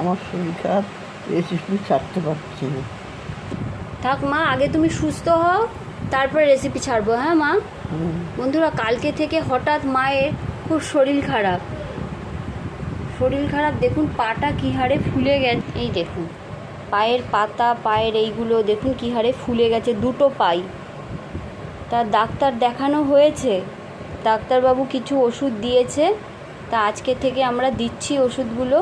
আমার শরীর খারাপ রেসিপি ছাড়তে পারছি না। থাক মা আগে তুমি সুস্থ হও তারপরে রেসিপি ছাড়বো হ্যাঁ মা? বন্ধুরা কালকে থেকে হঠাৎ মায়ের খুব শরীর খারাপ। শরীর খারাপ দেখুন পাটা কী হারে ফুলে গেছে। এই দেখুন পায়ের পাতা পায়ের এইগুলো দেখুন কী হারে ফুলে গেছে দুটো পাই। তা ডাক্তার দেখানো হয়েছে। ডাক্তারবাবু কিছু ওষুধ দিয়েছে। তা আজকে থেকে আমরা দিচ্ছি ওষুধগুলো।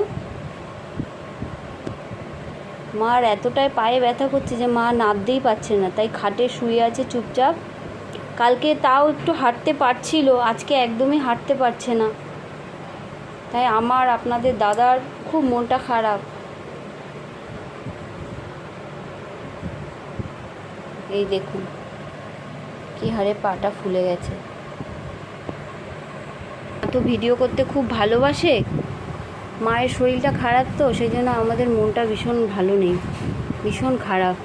মার এতটাই পায়ে ব্যথা করছে যে মা নাবতেই পারছে না। তাই খাটে শুয়ে আছে চুপচাপ। কালকে তাও একটু হাঁটতে পারছিল, আজকে একদমই হাঁটতে পারছে না। তাই আমার, আপনাদের দাদার খুব মনটা খারাপ। এই দেখুন, কি হারে পাটা ফুলে গেছে। তো ভিডিও করতে খুব ভালোবাসে? মায়ের শরীরটা খারাপ তো সেই জন্য আমাদের মনটা ভীষণ ভালো নেই ভীষণ খারাপ।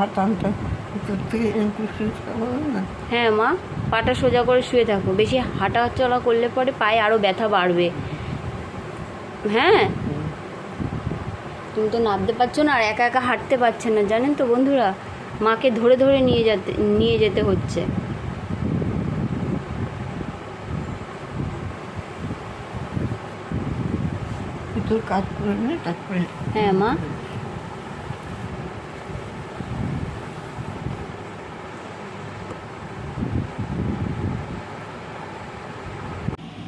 আর হ্যাঁ মা পাটা সোজা করে শুয়ে থাকো। বেশি হাঁটা চলা করলে পরে পায়ে আরও ব্যথা বাড়বে। হ্যাঁ? তুমি তো নামতে পারছ না আর একা একা হাঁটতে পারছে না জানেন তো বন্ধুরা? মাকে ধরে ধরে নিয়ে যেতে নিয়ে যেতে হচ্ছে। ভিতর কাজ করে নে তারপরে হ্যাঁ মা।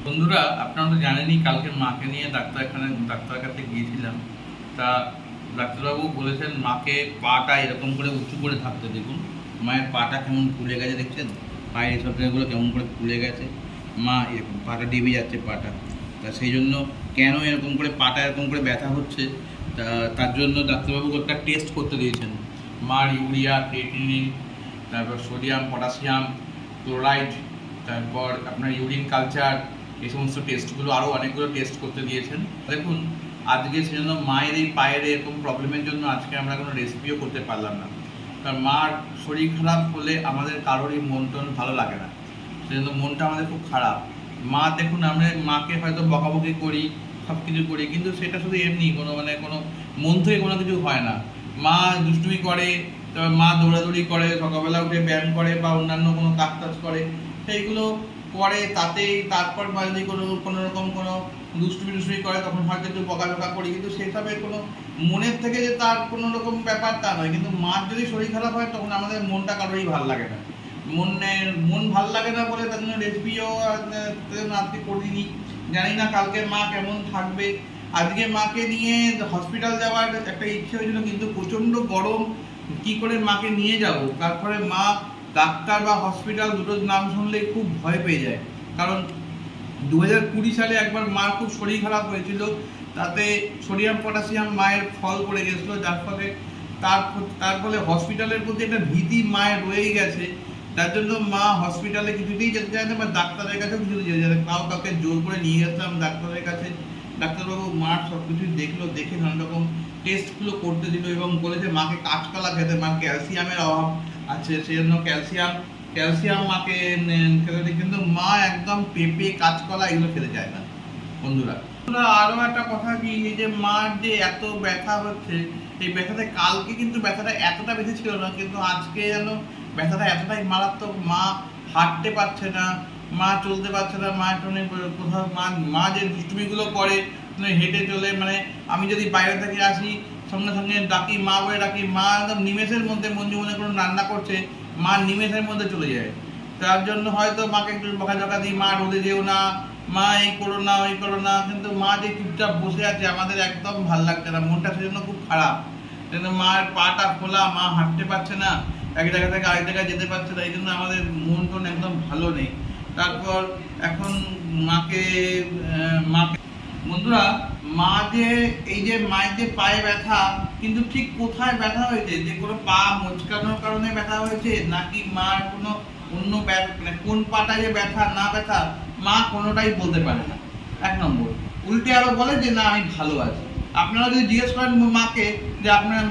বন্ধুরা আপনারা তো জানেনই কালকে মাকে নিয়ে ডাক্তারখানা ডাক্তারের কাছে গিয়েছিলাম। তা ডাক্তারবাবু বলেছেন, মাকে পাটা এরকম করে উঁচু করে থাকতে দেখুন। মায়ের পাটা কেমন ফুলে গেছে দেখছেন? পায়ের জায়গাগুলো কেমন করে ফুলে গেছে। মা এরকম পাটা ডেবে যাচ্ছে পাটা। তা সেই জন্য কেন এরকম করে পাটা এরকম করে ব্যথা হচ্ছে? তা তার জন্য ডাক্তারবাবু একটা টেস্ট করতে দিয়েছেন। মার ইউরিয়া, ক্রিয়েটিনিন, তারপর সোডিয়াম, পটাশিয়াম, ক্লোরাইড, তারপর আপনার ইউরিন কালচার, এই সমস্ত টেস্টগুলো আরও অনেকগুলো টেস্ট করতে দিয়েছেন। দেখুন আজকে সেজন্য মায়ের এই পায়ের এরকম প্রবলেমের জন্য আজকে আমরা কোনো রেসিপিও করতে পারলাম না। কারণ মার শরীর খারাপ হলে আমাদের কারোরই মন টন ভালো লাগে না। সেজন্য মনটা আমাদের খুব খারাপ। মা দেখুন, আমরা মাকে হয়তো বকাবকি করি সব কিছু করি, কিন্তু সেটা শুধু এমনি, কোনো মানে কোনো মন থেকে কোনো কিছু হয় না। মা দুষ্টুমি করে তবে মা দৌড়াদৌড়ি করে, সকালবেলা উঠে ব্যায়াম করে বা অন্যান্য কোনো কাজ টাজ করে, সেইগুলো করে তাতেই তারপর বা যদি কোনো কোনো রকম কোনো দুষ্টুমি টুষ্টুমি করে, তখন হয়তো একটু বকা করি। কিন্তু সেসবে কোনো মনের থেকে যে তার কোনো রকম ব্যাপার তা নয়। কিন্তু মার যদি শরীর খারাপ হয়, তখন আমাদের মনটা কারোরই ভালো লাগে না। মনের মন ভালো লাগে না বলে তার জন্য রেসিপিও আজকে করিনি। জানি না কালকে মা কেমন থাকবে। আজকে মাকে নিয়ে হসপিটাল যাওয়ার একটা ইচ্ছে হয়েছিল, কিন্তু প্রচণ্ড গরম। কি করে মাকে নিয়ে যাব? তারপরে মা ডাক্তার বা হসপিটাল দুটোর নাম শুনলেই খুব ভয় পেয়ে যায়। কারণ দু হাজার কুড়ি সালে একবার মার খুব শরীর খারাপ হয়েছিল, তাতে সোডিয়াম পটাশিয়াম মায়ের ফল পড়ে গেছিল, যার ফলে তার তার ফলে হসপিটালের প্রতি একটা ভীতি মায়ের রয়েই গেছে। তার জন্য মা হসপিটালে কিছুতেই যেতে চায় না, বা ডাক্তারের কাছেও কিছুতেই যেতে চায় না। তাও কাউকে জোর করে নিয়ে গেছিলাম ডাক্তারের কাছে। ডাক্তারবাবু মার সব কিছু দেখল, দেখে নানা রকম টেস্টগুলো করতে দিল এবং বলেছে মাকে কাঁচকলা খেতে মার ক্যালসিয়ামের অভাব আছে সেই জন্য ক্যালসিয়াম ক্যালসিয়াম মাকে খেতে দিই কিন্তু মা একদম পেঁপে কাঁচকলা এগুলো খেতে চায় না বন্ধুরা। বন্ধুরা, আরও একটা কথা কি এই যে মার যে এত ব্যথা হচ্ছে এই ব্যথাতে কালকে কিন্তু ব্যথাটা এতটা বেশি ছিল না কিন্তু আজকে যেন ব্যথাটা এতটাই মারাত্মক মা হাঁটতে পারছে না মা চলতে পারছে না, মা টনে কোথাও মা মা যে দুষ্টুমিগুলো করে মানে হেঁটে চলে মানে আমি যদি বাইরে থেকে আসি, সঙ্গে সঙ্গে ডাকি, মা বলে ডাকি, মা একদম নিমেষের মধ্যে মঞ্জু মনে কোনো রান্না করছে, মা নিমেষের মধ্যে চলে যায়। তার জন্য হয়তো মাকে একটু বকাঝকা দিই, মা রোদে যেও না, মা এই করো না, ওই করো না, কিন্তু মা যে চুপচাপ বসে আছে, আমাদের একদম ভালো লাগছে না, মনটা সেজন্য খুব খারাপ। কিন্তু মায়ের পাটা খোলা, মা হাঁটতে পারছে না, এক জায়গা থেকে আরেক জায়গায় যেতে পারছে না, এই জন্য আমাদের মন টন একদম ভালো নেই। তারপর এখন মাকে মাকে, বন্ধুরা, মা যে, এই যে মায়ের যে পায়ে ব্যথা, কিন্তু ঠিক কোথায় ব্যথা হয়েছে? যে কোনো পা মচকানোর কারণে ব্যথা হয়েছে, নাকি মার কোনো অন্য মানে কোন পাটা যে ব্যথা, না ব্যথা, মা কোনোটাই বলতে পারে না। এক নম্বর। উল্টে আরও বলে যে, না, আমি ভালো আছি। আপনারা যদি জিজ্ঞেস করেন মাকে যে, আপনার,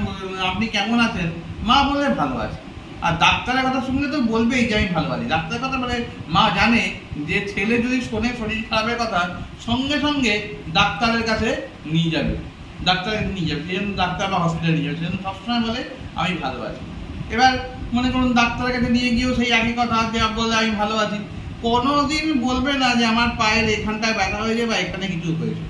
আপনি কেমন আছেন? মা বলে, ভালো আছে। আর ডাক্তারের কথা শুনলে তো বলবেই যে আমি ভালো আছি ডাক্তারের কথা মানে মা জানে যে ছেলে যদি শোনে শরীর খারাপের কথা, সঙ্গে সঙ্গে ডাক্তারের কাছে নিয়ে যাবে। ডাক্তারের নিয়ে যাবে। সেই জন্য ডাক্তার বা হসপিটালে নিয়ে যাবে। সেই জন্য সবসময় বলে, আমি ভালো আছি এবার মনে করুন ডাক্তারের কাছে নিয়ে গিয়েও সেই একই কথা যে বলে, আমি ভালো আছি কোনোদিন বলবে না যে আমার পায়ের এখানটায় ব্যথা হয়েছে বা এখানে কিছু হয়েছে।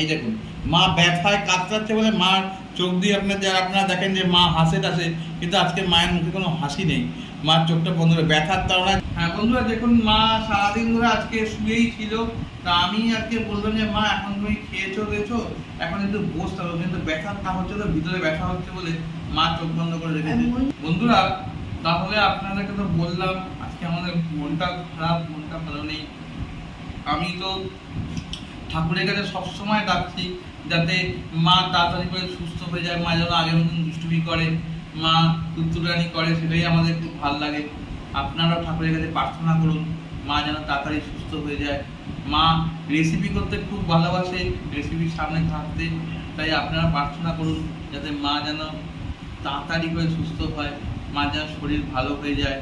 এই দেখুন, মা ব্যথায় কাতরাচ্ছে বলে মার চোখ দিয়ে আপনার যারা আপনারা দেখেন যে মা হাসে টাসে কিন্তু আজকে মায়ের মুখে কোনো হাসি নেই। মার চোখটা বন্ধ করে ব্যথার তাড়না হ্যাঁ বন্ধুরা দেখুন মা সারাদিন ধরে আজকে শুয়েই ছিল। তা আমি আজকে বললাম যে মা এখন তুমি খেয়েছো রয়েছো এখন একটু বসতে হবে। কিন্তু ব্যথার তা হচ্ছে তো ভিতরে ব্যথা হচ্ছে বলে মা চোখ বন্ধ করে রেখেছে বন্ধুরা তাহলে আপনাদেরকে তো বললাম আজকে আমাদের মনটা খারাপ মনটা ভালো নেই। আমি তো ঠাকুরের কাছে সবসময় ডাকছি যাতে মা তাড়াতাড়ি করে সুস্থ হয়ে যায়, মা যেন আগের মতন দুষ্টুমি করে, মা তুত্তুরানি করে, সেটাই আমাদের খুব ভালো লাগে। আপনারাও ঠাকুরের কাছে প্রার্থনা করুন, মা যেন তাড়াতাড়ি সুস্থ হয়ে যায়। মা রেসিপি করতে খুব ভালোবাসে রেসিপির সামনে থাকতে, তাই আপনারা প্রার্থনা করুন যাতে মা যেন তাড়াতাড়ি করে সুস্থ হয়, মা যেন শরীর ভালো হয়ে যায়।